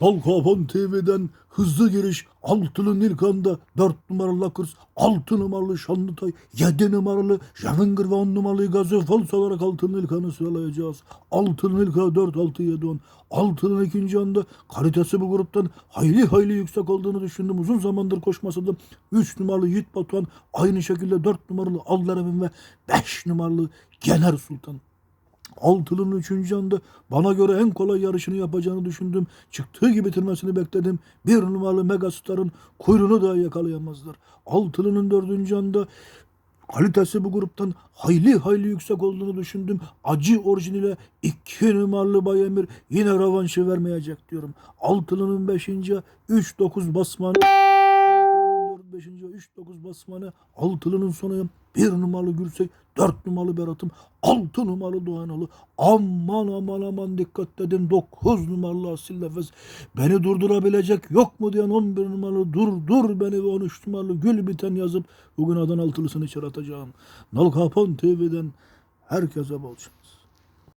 Balkapan TV'den hızlı giriş altılı Nilkan'da 4 numaralı Lakers, 6 numaralı Şanlıtay, 7 numaralı Javengir ve 10 numaralı Gazı falso olarak altın Nilkan'ı sıralayacağız. Altın Nilka 4, 6, 7, 10. Altının ikinci anda kalitesi bu gruptan hayli hayli yüksek olduğunu düşündüm. Uzun zamandır koşmasıydı. 3 numaralı Yiğit Batuhan, aynı şekilde 4 numaralı Alderevin ve 5 numaralı Gener Sultan. Altılı'nın üçüncü anda bana göre en kolay yarışını yapacağını düşündüm. Çıktığı gibi bitirmesini bekledim. Bir numaralı Megastar'ın kuyruğunu da yakalayamazlar. Altılı'nın dördüncü anda kalitesi bu gruptan hayli hayli yüksek olduğunu düşündüm. Acı orijinale iki numaralı Bay Emir yine rövanşı vermeyecek diyorum. Altılı'nın beşinci 3-9 basmanı. Altılı'nın beşinci 3-9 basmanı. Altılı'nın sonu bir numaralı Gürsey, dört numaralı Berat'ım, altı numaralı Doğanalı. Aman aman aman dikkat dedin. Dokuz numaralı Asil Nefes. Beni durdurabilecek yok mu diyen on bir numaralı dur dur beni ve on üç numaralı Gül Biten yazıp bugün Adana altılısını içeri atacağım. Nal Kapan TV'den herkese bol şans.